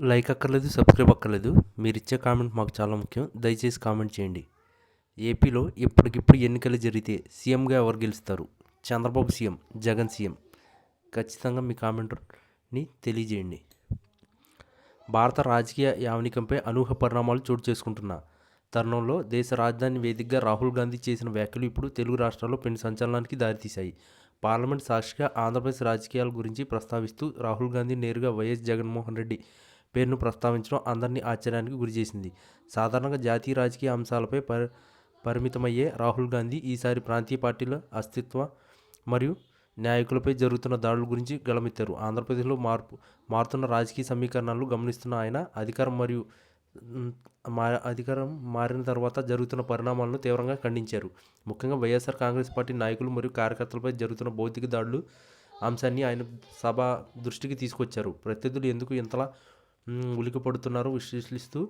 Like అక్కర్లేదు subscribe అక్కర్లేదు. మీరు ఇచ్చే కామెంట్ మాకు చాలా ముఖ్యం. దయచేసి కామెంట్ చేయండి. ఏపీలో ఇప్పటికిప్పుడు ఎన్నికలు జరిగితే సీఎంగా ఎవరు గెలుస్తారు? Chandrababu CM Jagan CM. ఖచ్చితంగా మీ కామెంట్ని తెలియజేయండి. భారత రాజకీయ యావనికంపై అనూహ్య పరిణామాలు చోటు చేసుకుంటున్న తరుణంలో దేశ రాజధాని వేదికగా రాహుల్ గాంధీ చేసిన వ్యాఖ్యలు ఇప్పుడు తెలుగు రాష్ట్రాల్లో పెను సంచలనానికి దారితీశాయి. పార్లమెంట్ సాక్షిగా ఆంధ్రప్రదేశ్ రాజకీయాల గురించి ప్రస్తావిస్తూ రాహుల్ గాంధీ నేరుగా వైఎస్ జగన్మోహన్ రెడ్డి పేరును ప్రస్తావించడం అందరినీ ఆశ్చర్యానికి గురిచేసింది సాధారణంగా జాతీయ రాజకీయ అంశాలపై పరి పరిమితమయ్యే రాహుల్ గాంధీ ఈసారి ప్రాంతీయ పార్టీల అస్తిత్వ మరియు నాయకులపై జరుగుతున్న దాడుల గురించి గళమెత్తారు. ఆంధ్రప్రదేశ్లో మార్పు మారుతున్న రాజకీయ సమీకరణాలు గమనిస్తున్న ఆయన అధికారం మరియు మా అధికారం మారిన తర్వాత జరుగుతున్న పరిణామాలను తీవ్రంగా ఖండించారు. ముఖ్యంగా వైఎస్ఆర్ కాంగ్రెస్ పార్టీ నాయకులు మరియు కార్యకర్తలపై జరుగుతున్న భౌతిక దాడులు అంశాన్ని ఆయన సభ దృష్టికి తీసుకొచ్చారు. ప్రత్యర్థులు ఎందుకు ఇంతలా ఉలికిపడుతున్నారో విశ్లేషిస్తూ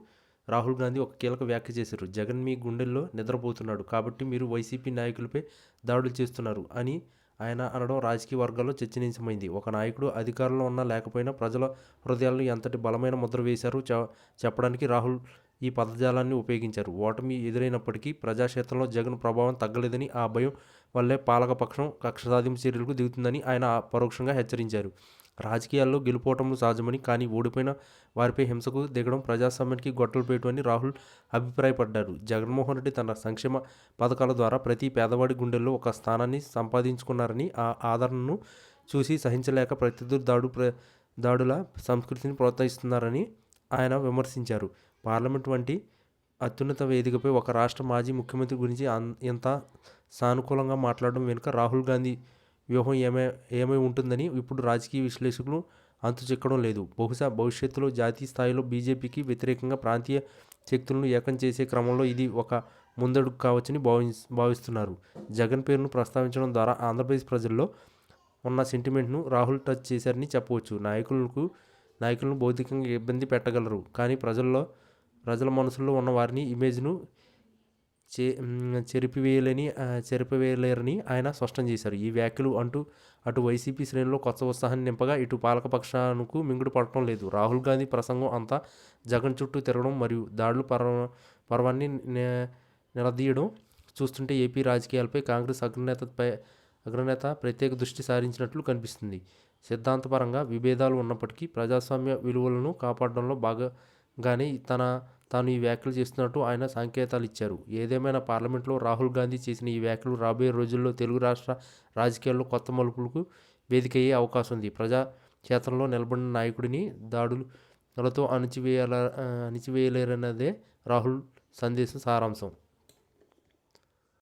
రాహుల్ గాంధీ ఒక కీలక వ్యాఖ్య చేశారు. జగన్ మీ గుండెల్లో నిద్రపోతున్నాడు కాబట్టి మీరు వైసీపీ నాయకులపై దాడులు చేస్తున్నారు అని ఆయన అనడం రాజకీయ వర్గాల్లో చర్చనీయమైంది. ఒక నాయకుడు అధికారంలో ఉన్నా లేకపోయినా ప్రజల హృదయాలను ఎంతటి బలమైన ముద్ర వేశారో చెప్పడానికి రాహుల్ ఈ పదజాలాన్ని ఉపయోగించారు. ఓటమి ఎదురైనప్పటికీ ప్రజాక్షేత్రంలో జగన్ ప్రభావం తగ్గలేదని ఆ భయం వల్లే పాలకపక్షం కక్ష సాధింపు చర్యలకు దిగుతుందని ఆయన పరోక్షంగా హెచ్చరించారు. రాజకీయాల్లో గెలుపోవటంలో సహజమని కానీ ఓడిపోయిన వారిపై హింసకు దిగడం ప్రజాస్వామ్యానికి గొట్టలు పేయటం అని రాహుల్ అభిప్రాయపడ్డారు. జగన్మోహన్ రెడ్డి తన సంక్షేమ పథకాల ద్వారా ప్రతి పేదవాడి గుండెల్లో ఒక స్థానాన్ని సంపాదించుకున్నారని ఆ ఆదరణను చూసి సహించలేక ప్రత్యర్థులు దాడు ప్ర దాడుల సంస్కృతిని ప్రోత్సహిస్తున్నారని ఆయన విమర్శించారు. పార్లమెంట్ వంటి అత్యున్నత వేదికపై ఒక రాష్ట్ర మాజీ ముఖ్యమంత్రి గురించి ఇంత సానుకూలంగా మాట్లాడడం వెనుక రాహుల్ గాంధీ వ్యూహం ఏమై ఏమై ఉంటుందని ఇప్పుడు రాజకీయ విశ్లేషకులు అంతు చిక్కడం లేదు. బహుశా భవిష్యత్తులో జాతీయ స్థాయిలో బీజేపీకి వ్యతిరేకంగా ప్రాంతీయ శక్తులను ఏకం చేసే క్రమంలో ఇది ఒక ముందడుగు కావచ్చని భావి భావిస్తున్నారు. జగన్ పేరును ప్రస్తావించడం ద్వారా ఆంధ్రప్రదేశ్ ప్రజల్లో ఉన్న సెంటిమెంట్ను రాహుల్ టచ్ చేశారని చెప్పవచ్చు. నాయకులకు నాయకులను భౌతికంగా ఇబ్బంది పెట్టగలరు. కానీ ప్రజల్లో ప్రజల మనసుల్లో ఉన్న వారిని ఇమేజ్ను చే చెరిపివేయలేని చెరిపివేయలేరని ఆయన స్పష్టం చేశారు. ఈ వ్యాఖ్యలు అంటూ అటు వైసీపీ శ్రేణిలో కొత్త ఉత్సాహాన్ని నింపగా ఇటు పాలకపక్షానికి మింగుడు పడటం లేదు. రాహుల్ గాంధీ ప్రసంగం అంతా జగన్ చుట్టూ తిరగడం మరియు దాడులు పర్వ పర్వాన్ని నిలదీయడం చూస్తుంటే ఏపీ రాజకీయాలపై కాంగ్రెస్ అగ్రనేతపై అగ్రనేత ప్రత్యేక దృష్టి సారించినట్లు కనిపిస్తుంది. సిద్ధాంతపరంగా విభేదాలు ఉన్నప్పటికీ ప్రజాస్వామ్య విలువలను కాపాడడంలో భాగంగానే తన తాను ఈ వ్యాఖ్యలు చేస్తున్నట్టు ఆయన సంకేతాలు ఇచ్చారు ఏదేమైనా పార్లమెంట్లో రాహుల్ గాంధీ చేసిన ఈ వ్యాఖ్యలు రాబోయే రోజుల్లో తెలుగు రాష్ట్ర రాజకీయాల్లో కొత్త మలుపులకు వేదికయ్యే అవకాశం ఉంది. ప్రజా క్షేత్రంలో నిలబడిన నాయకుడిని దాడులతో అణిచివేయాల అణిచివేయలేరన్నదే రాహుల్ సందేశం సారాంశం.